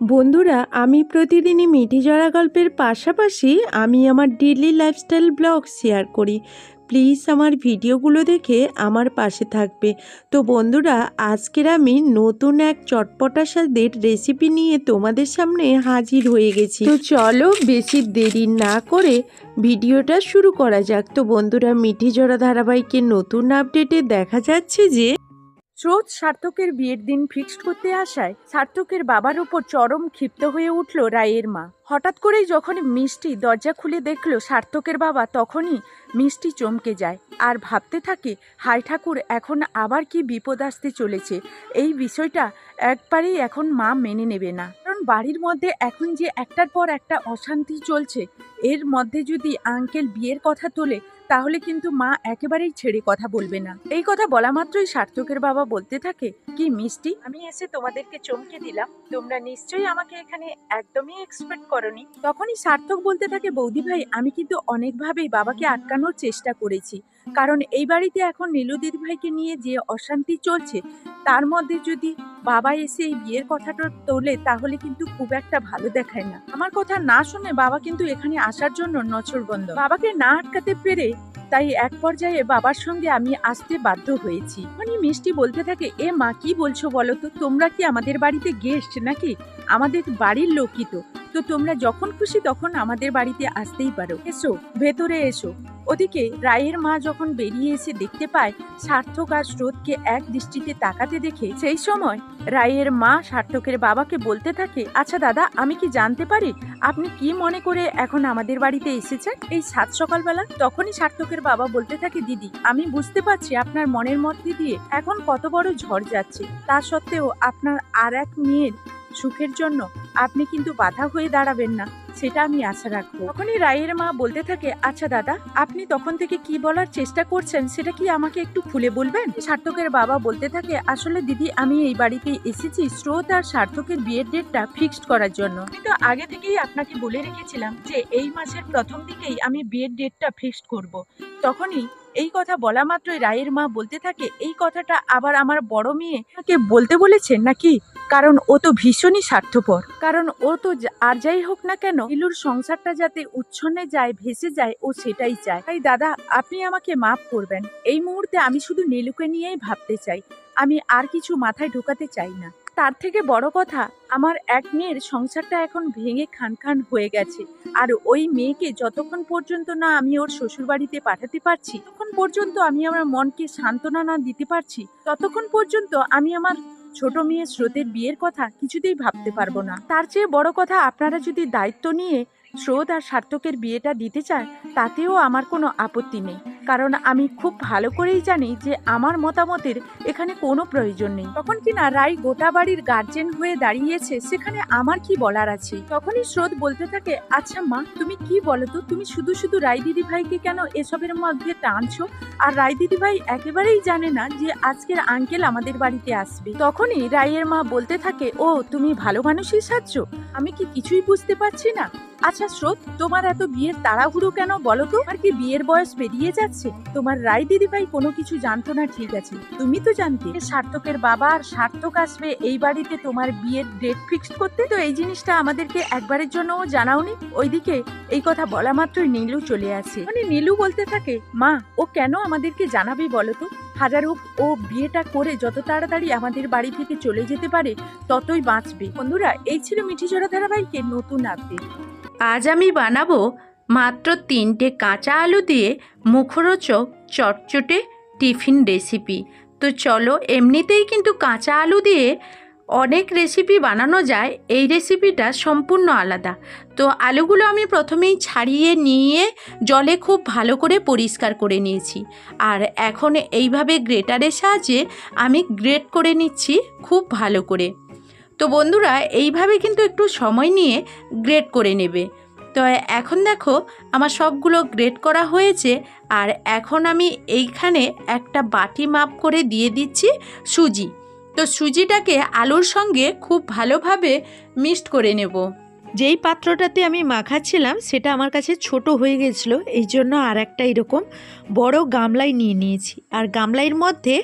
বন্ধুরা, আমি প্রতিদিনই মিঠি জড়া গল্পের পাশাপাশি আমি আমার ডেলি লাইফস্টাইল ব্লগ শেয়ার করি। প্লিজ আমার ভিডিওগুলো দেখে আমার পাশে থাকবে। তো বন্ধুরা, আজকের আমি নতুন এক চটপটা স্বাদের রেসিপি নিয়ে তোমাদের সামনে হাজির হয়ে গেছি। তো চলো বেশি দেরি না করে ভিডিওটা শুরু করা যাক। তো বন্ধুরা, মিঠি জড়া ধারাবাহিকের নতুন আপডেটে দেখা যাচ্ছে যে স্রোত সার্থকের বিয়ের দিন ফিক্সড করতে আসায় সার্থকের বাবার উপর চরম ক্ষিপ্ত হয়ে উঠল রায়ের মা। হঠাৎ করেই যখন মিষ্টি দরজা খুলে দেখল সার্থকের বাবা, তখনই মিষ্টি চমকে যায়। আর ভাবতে থাকে হাই ঠাকুর, এখন আবার কি বিপদ আসতে চলেছে? এই বিষয়টা একবারেই এখন মা মেনে নেবে না। কারণ বাড়ির মধ্যে এখন যে একটার পর একটা অশান্তি চলছে, এর মধ্যে যদি আঙ্কেল বিয়ের কথা তোলে তাহলে কিন্তু মা একেবারেই ছেড়ে কথা বলবে না। এই কথা বলা মাত্রই সার্থকের বাবা বলতে থাকে, কি মিষ্টি, আমি এসে তোমাদেরকে চমকে দিলাম। তোমরা নিশ্চয়ই আমাকে এখানে একদমই এক্সপেক্ট করনি। তখনই সার্থক বলতে থাকে, বৌদি ভাই, আমি কিন্তু অনেকভাবেই বাবাকে আটকানোর চেষ্টা করেছি। কারণ এই বাড়িতে এখন নীলু দিদি ভাইকে নিয়ে যে অশান্তি চলছে, তার মধ্যে যদি বাবা এসে এই বিয়ের কথাটা তোলে, তাহলে কিন্তু খুব একটা ভালো দেখায় না। আমার কথা না শুনে বাবা কিন্তু এখানে আসার জন্য নছর বন্ধ। বাবাকে না আটকাতে পেরে তাই এক পর্যায়ে বাবার সঙ্গে আমি আসতে বাধ্য হয়েছি। মানে মিষ্টি বলতে থাকে, এ মা, কি বলছো বলো তো? তোমরা কি আমাদের বাড়িতে গেস্ট নাকি? আমাদের বাড়ির লোকই তো। তো তোমরা যখন খুশি তখন আমাদের বাড়িতে আসতেই পারো। এসো, ভেতরে এসো। ওদিকে রায়ের মা যখন বেরিয়ে এসে দেখতে পায়, সার্থক আর স্রোতকে এক দৃষ্টিতে তাকাতে দেখে সেই সময় রায়ের মা সার্থকের বাবাকে বলতে থাকে আচ্ছা দাদা, আমি কি জানতে পারি আপনি কি মনে করে এখন আমাদের বাড়িতে এসেছেন? এই সাত সকালবেলা তখনই সার্থকের বাবা বলতে থাকে, দিদি, আমি বুঝতে পারছি আপনার মনের মধ্যে দিয়ে এখন কত বড় ঝড় যাচ্ছে। তা সত্ত্বেও আপনার আর এক মেয়ের সুখের জন্য আপনি কিন্তু বাধা হয়ে দাঁড়াবেন না, সেটা আমি আশা রাখব। তখনই রায়ের মা বলতে থাকে আচ্ছা দাদা, আপনি তখন থেকে কি বলার চেষ্টা করছেন? সেটা কি আমাকে একটু খুলে বলবেন? সার্থকের বাবা বলতে থাকে, আসলে দিদি, আমি এই বাড়িতে এসেছি স্রোত আর সার্থকের বিয়ের ডেটটা ফিক্সড করার জন্য। আমি তো আগে থেকেই আপনাকে বলে রেখেছিলাম যে, এই মাসের প্রথম দিকেই আমি বিয়ের ডেটটা ফিক্সড করব। তখনই এই কথা বলা মাত্রই রায়ের মা বলতে থাকে, এই কথাটা আবার আমার বড় মেয়ে বলতে বলেছেন নাকি? কারণ ও তো ভীষণই স্বার্থপর। কারণ ও তো আর যাই হোক না কেন নীলুর সংসারটা যাতে উচ্ছন্নে যায়, ভেসে যায়, ও সেটাই চায়। তাই দাদা, আপনি আমাকে মাফ করবেন। এই মুহূর্তে আমি শুধু নীলুকে নিয়েই ভাবতে চাই। আমি আর কিছু মাথায় ঢোকাতে চাই না। তার থেকে বড় কথা, আমার এক মেয়ের সংসারটা এখন ভেঙে খান খান হয়ে গেছে। আর ওই মেয়েকে যতক্ষণ পর্যন্ত না আমি ওর শ্বশুর বাড়িতে পাঠাতে পারছি, ততক্ষণ পর্যন্ত আমি আমার মনকে সান্ত্বনা না দিতে পারছি, ততক্ষণ পর্যন্ত আমি আমার ছোট মেয়ে স্রোতের বিয়ের কথা কিছুতেই ভাবতে পারব না। তার চেয়ে বড় কথা আপনারা যদি দায়িত্ব নিয়ে স্রোত আর সার্থকের বিয়েটা দিতে চায় তাতেও আমার কোনো আপত্তি নেই। কারণ আমি খুব ভালো করেই জানি যে আমার মতামতের এখানে কোনো প্রয়োজন নেই। তখন কিনা রায় গোটা বাড়ির গার্জেন হয়ে দাঁড়িয়েছে, সেখানে আমার কি বলার আছে? তখনই স্রোত বলতে থাকে আচ্ছা মা, তুমি কি বলো তো, তুমি শুধু শুধু রায় দিদি ভাইকে কেন এসবের মধ্যে টানছো? আর রায় দিদি ভাই একেবারেই জানে না যে আজকের আঙ্কেল আমাদের বাড়িতে আসবে। তখনই রায়ের মা বলতে থাকে, ও, তুমি ভালো মানুষই সাজছো? আমি কি কিছুই বুঝতে পারছি না? আচ্ছা স্রোত, তোমার এত বিয়ের তাড়াহুড়ো কেন বলো তো? আর কি বিয়ের বয়স পেরিয়ে যাচ্ছে? তোমার রায় দিদি ভাই কোনো কিছু জানতো না, ঠিক আছে। তুমি তো জানতে সার্থকের বাবা আর সার্থক আসবে এই বাড়িতে তোমার বিয়ের ডেট ফিক্সড করতে। তো এই জিনিসটা আমাদেরকে একবারের জন্য জানাওনি। ওইদিকে এই কথা বলা মাত্রই নীলু চলে আসে। মানে নীলু বলতে থাকে, মা, ও কেন আমাদেরকে জানাবে বলো তো? হাজার হোক ও বিয়েটা করে যত তাড়াতাড়ি আমাদের বাড়ি থেকে চলে যেতে পারে, ততই বাঁচবে। বন্ধুরা, এই ছিল মিঠি জোড়া ধারাবাহিকের নতুন আপডেট আজ আমি বানাবো মাত্র তিনটে কাঁচা আলু দিয়ে মুখরোচক, চটচটে টিফিন রেসিপি তো চলো, এমনিতেই কিন্তু কাঁচা আলু দিয়ে অনেক রেসিপি বানানো যায়, এই রেসিপিটা সম্পূর্ণ আলাদা। তো আলুগুলো আমি প্রথমেই ছাড়িয়ে নিয়ে জলে খুব ভালো করে পরিষ্কার করে নিয়েছি। আর এখন এইভাবে গ্রেটারের সাহায্যে আমি গ্রেট করে নিচ্ছি খুব ভালো করে। তো বন্ধুরা, এইভাবে কিন্তু একটু সময় নিয়ে গ্রেট করে নেবে। তো এখন দেখো আমার সবগুলো গ্রেড করা হয়েছে আর এখন আমি এইখানে একটা বাটি মাপ করে দিয়ে দিচ্ছি সুজি। তো সুজিটাকে আলুর সঙ্গে খুব ভালোভাবে মিক্সড করে নেব। যেই পাত্রটাতে আমি মাখাচ্ছিলাম সেটা আমার কাছে ছোট হয়ে গেছিল, এই জন্য আর একটা এরকম বড় গামলাই নিয়ে নিয়েছি। আর গামলাইয়ের মধ্যে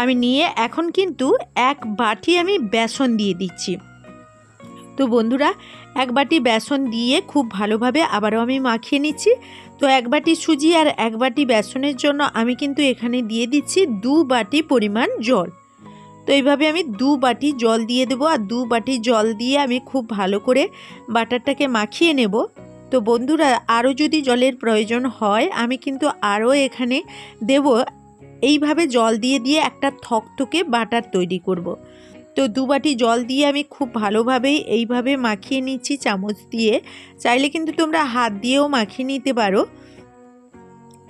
আমি নিয়ে এখন কিন্তু এক বাটি আমি বেসন দিয়ে দিচ্ছি। তো বন্ধুরা, এক বাটি বেসন দিয়ে খুব ভালোভাবে আবারও আমি মাখিয়ে নিচ্ছি। তো এক বাটি সুজি আর এক বাটি বেসনের জন্য আমি কিন্তু এখানে দিয়ে দিচ্ছি দু বাটি পরিমাণ জল। তো এইভাবে আমি দু বাটি জল দিয়ে দেবো আর দু বাটি জল দিয়ে আমি খুব ভালো করে বাটারটাকে মাখিয়ে নেব। তো বন্ধুরা, আরও যদি জলের প্রয়োজন হয়, আমি কিন্তু আরও এখানে দেব। এইভাবে জল দিয়ে দিয়ে একটা থকথকে বাটার তৈরি করব। তো দু বাটি জল দিয়ে আমি খুব ভালোভাবেই এইভাবে মাখিয়ে নিচ্ছি চামচ দিয়ে। চাইলে কিন্তু তোমরা হাত দিয়েও মাখিয়ে নিতে পারো।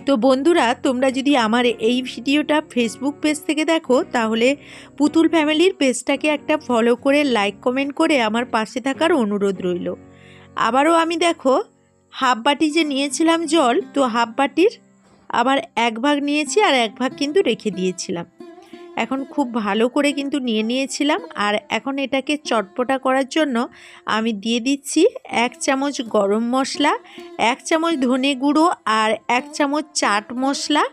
তো বন্ধুরা, তোমরা যদি আমার এই ভিডিওটা ফেসবুক পেজ থেকে দেখো, তাহলে পুতুল ফ্যামিলির পেজটাকে একটা ফলো করে লাইক কমেন্ট করে আমার পাশে থাকার অনুরোধ রইল। আবারও আমি দেখো, হাফ বাটি যে নিয়েছিলাম জল, তো হাফ বাটির আবার এক ভাগ নিয়েছি আর এক ভাগ কিন্তু রেখে দিয়েছিলাম। এখন খুব ভালো করে কিন্তু নিয়ে নিয়েছিলাম। আর এখন এটাকে চটপটা করার জন্য আমি দিয়ে দিচ্ছি এক চামচ গরম মশলা, এক চামচ ধনে গুঁড়ো আর এক চামচ চাট মশলা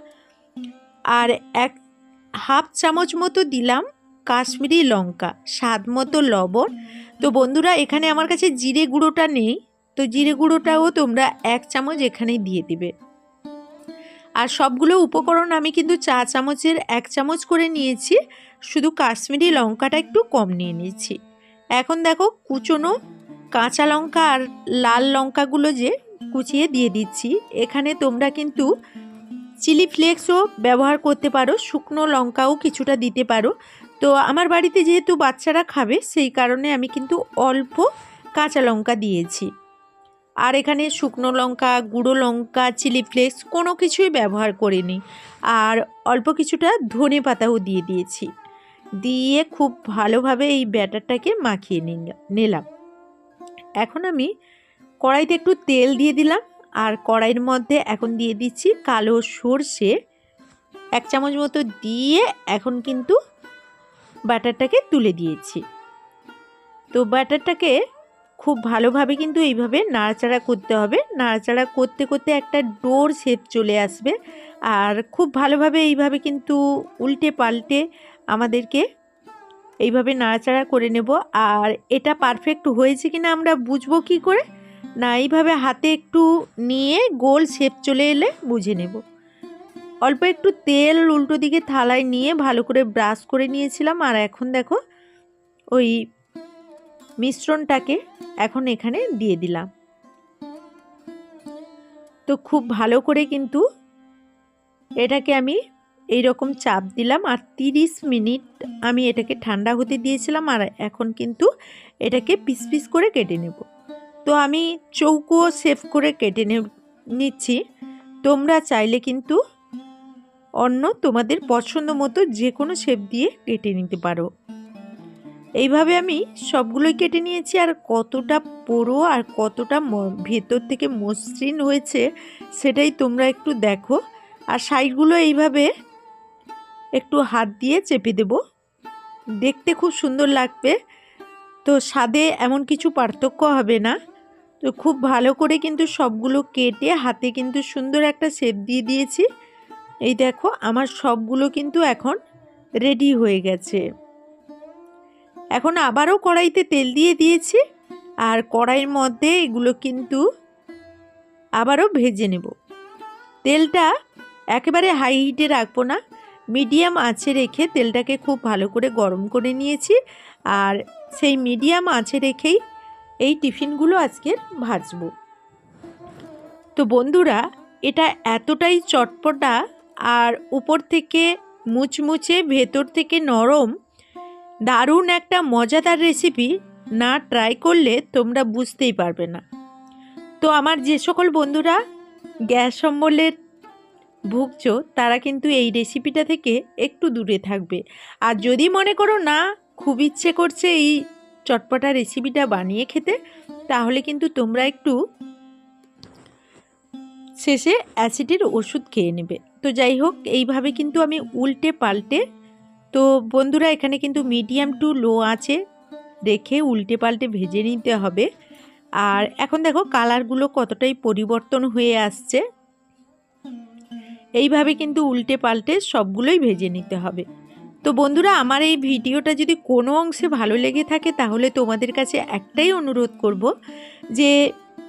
আর এক হাফ চামচ মতো দিলাম কাশ্মীরি লঙ্কা, স্বাদ মতো লবণ। তো বন্ধুরা, এখানে আমার কাছে জিরে গুঁড়োটা নেই। তো জিরে গুঁড়োটাও তোমরা এক চামচ এখানে দিয়ে দিবে। আর সবগুলো উপকরণ আমি কিন্তু চা চামচের এক চামচ করে নিয়েছি। শুধু কাশ্মীরি লঙ্কাটা একটু কম নিয়ে নিয়েছি। এখন দেখো কুচনো কাঁচা লঙ্কা আর লাল লঙ্কাগুলো যে কুচিয়ে দিয়ে দিচ্ছি। এখানে তোমরা কিন্তু চিলি ফ্লেক্সও ব্যবহার করতে পারো, শুকনো লঙ্কাও কিছুটা দিতে পারো। তো আমার বাড়িতে যেহেতু বাচ্চারা খাবে, সেই কারণে আমি কিন্তু অল্প কাঁচা লঙ্কা দিয়েছি। আর এখানে শুকনো লঙ্কা, গুঁড়ো লঙ্কা, চিলি ফ্লেক্স কোনো কিছুই ব্যবহার করিনি। আর অল্প কিছুটা ধনে পাতাও দিয়ে দিয়েছি। দিয়ে খুব ভালোভাবে এই ব্যাটারটাকে মাখিয়ে নিলাম। এখন আমি কড়াইতে একটু তেল দিয়ে দিলাম। আর কড়াইয়ের মধ্যে এখন দিয়ে দিচ্ছি কালো সর্ষে। এক চামচ মতো দিয়ে এখন কিন্তু ব্যাটারটাকে তুলে দিয়েছি। তো ব্যাটারটাকে খুব ভালোভাবে কিন্তু এইভাবে নাড়াচাড়া করতে হবে। নাড়াচাড়া করতে করতে একটা ডোর শেপ চলে আসবে। আর খুব ভালোভাবে এইভাবে কিন্তু উল্টে পাল্টে আমাদেরকে এইভাবে নাড়াচাড়া করে নেব। আর এটা পারফেক্ট হয়েছে কিনা আমরা বুঝব কি করে? না, এইভাবে হাতে একটু নিয়ে গোল শেপ চলে এলে বুঝে নেব। অল্প একটু তেল উল্টো দিকে থালায় নিয়ে ভালো করে ব্রাশ করে নিয়েছিলাম। আর এখন দেখো, ওই মিশ্রণটাকে এখন এখানে দিয়ে দিলাম। তো খুব ভালো করে কিন্তু এটাকে আমি এই রকম চাপ দিলাম আর তিরিশ মিনিট আমি এটাকে ঠান্ডা হতে দিয়েছিলাম আর এখন কিন্তু এটাকে পিস পিস করে কেটে নেব। তো আমি চৌকো সেভ করে কেটে নিচ্ছি। তোমরা চাইলে কিন্তু অন্য তোমাদের পছন্দ মতো যে কোনো শেপ দিয়ে কেটে নিতে পারো। এইভাবে আমি সবগুলোই কেটে নিয়েছি আর কতটা পোড়ো আর কতটা ভেতর থেকে মসৃণ হয়েছে সেটাই তোমরা একটু দেখো। আর সাইডগুলো এইভাবে একটু হাত দিয়ে চেপে দেব। দেখতে খুব সুন্দর লাগবে। তো স্বাদে এমন কিছু পার্থক্য হবে না। তো খুব ভালো করে কিন্তু সবগুলো কেটে হাতে কিন্তু সুন্দর একটা শেপ দিয়ে দিয়েছি। এই দেখো, আমার সবগুলো কিন্তু এখন রেডি হয়ে গেছে। এখন আবারও কড়াইতে তেল দিয়ে দিয়েছি আর কড়াইয়ের মধ্যে এগুলো কিন্তু আবারও ভেজে নেব। তেলটা একেবারে হাই হিটে রাখব না মিডিয়াম আঁচে রেখে তেলটাকে খুব ভালো করে গরম করে নিয়েছি আর সেই মিডিয়াম আঁচে রেখেই এই টিফিনগুলো আজকের ভাজবো। তো বন্ধুরা, এটা এতটাই চটপটা আর উপর থেকে মুচমুচে ভেতর থেকে নরম দারুণ একটা মজাদার রেসিপি না ট্রাই করলে তোমরা বুঝতেই পারবে না। তো আমার যে সকল বন্ধুরা গ্যাস সম্বলের ভুগছো, তারা কিন্তু এই রেসিপিটা থেকে একটু দূরে থাকবে। আর যদি মনে করো না, খুব ইচ্ছে করছে এই চটপটা রেসিপিটা বানিয়ে খেতে, তাহলে কিন্তু তোমরা একটু শেষে অ্যাসিডের ওষুধ খেয়ে নেবে। তো যাই হোক, এইভাবে কিন্তু আমি উল্টে পাল্টে তো বন্ধুরা, এখানে কিন্তু মিডিয়াম টু লো আছে। রেখে উল্টে পাল্টে ভেজে নিতে হবে। আর এখন দেখো কালারগুলো কতটাই পরিবর্তন হয়ে আসছে। এইভাবে কিন্তু উল্টে পাল্টে সবগুলোই ভেজে নিতে হবে। তো বন্ধুরা, আমার এই ভিডিওটা যদি কোনো অংশে ভালো লেগে থাকে, তাহলে তোমাদের কাছে একটাই অনুরোধ করব যে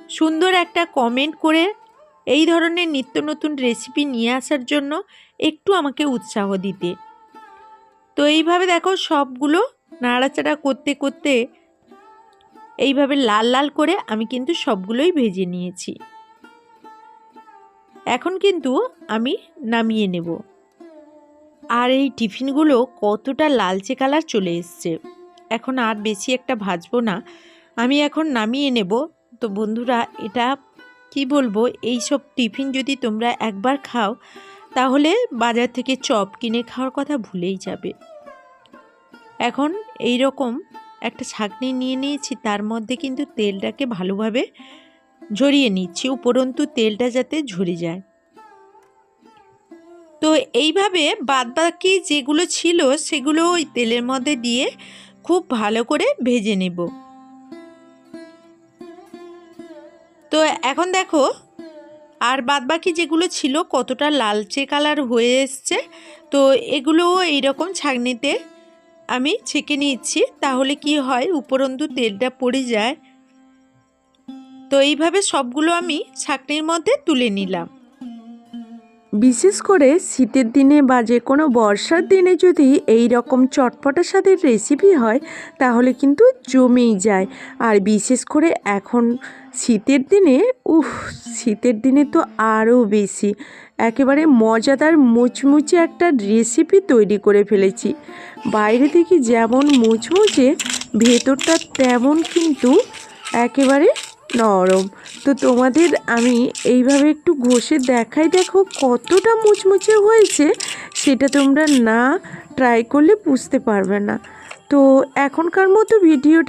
সুন্দর একটা কমেন্ট করে এই ধরনের নিত্য নতুন রেসিপি নিয়ে আসার জন্য একটু আমাকে উৎসাহ দিতে। তো এইভাবে দেখো সবগুলো নাড়াচাড়া করতে করতে এইভাবে লাল লাল করে আমি কিন্তু সবগুলোই ভেজে নিয়েছি। এখন কিন্তু আমি নামিয়ে নেব। আর এই টিফিনগুলো কতটা লালচে কালার চলে এসছে। এখন আর বেশি একটা ভাজবো না। আমি এখন নামিয়ে নেব। তো বন্ধুরা, এটা কি বলব? এই সব টিফিন যদি তোমরা একবার খাও তাহলে বাজার থেকে চপ কিনে খাওয়ার কথা ভুলেই যাবে। এখন এই রকম একটা ছাঁকনি নিয়ে নিয়েছি, তার মধ্যে কিন্তু তেলটাকে ভালোভাবে ঝরিয়ে নিচ্ছি, উপরন্তু তেলটা যাতে ঝরে যায়। তো এইভাবে বাদবাকি যেগুলো ছিল, সেগুলো ওই তেলের মধ্যে দিয়ে খুব ভালো করে ভেজে নেব। তো এখন দেখো আর বাদবাকি যেগুলো ছিল কতটা লালচে কালার হয়ে এসছে, তো এগুলোও এইরকম ছাঁকনিতে আমি ছেঁকে নিচ্ছি তাহলে কি হয়? উপরন্তু তেলটা পড়ে যায়। তো এইভাবে সবগুলো আমি ছাঁকনির মধ্যে তুলে নিলাম। বিশেষ করে শীতের দিনে বা যে কোনো বর্ষার দিনে যদি এই রকম চটপটা স্বাদের রেসিপি হয়, তাহলে কিন্তু জমেই যায়। আর বিশেষ করে এখন শীতের দিনে, উফ, শীতের দিনে তো আরও বেশি। একেবারে মজাদার মুচমুচে একটা রেসিপি তৈরি করে ফেলেছি। বাইরে থেকে যেমন মুচমুচে, ভেতরটা তেমন কিন্তু একেবারে নরম। তো তোমাদের আমি এইভাবে একটু ঘষে দেখাই, দেখো কতটা মুচমুচে হয়েছে, সেটা তোমরা না ট্রাই করলে বুঝতে পারবে না। তো এখনকার মতো ভিডিওটা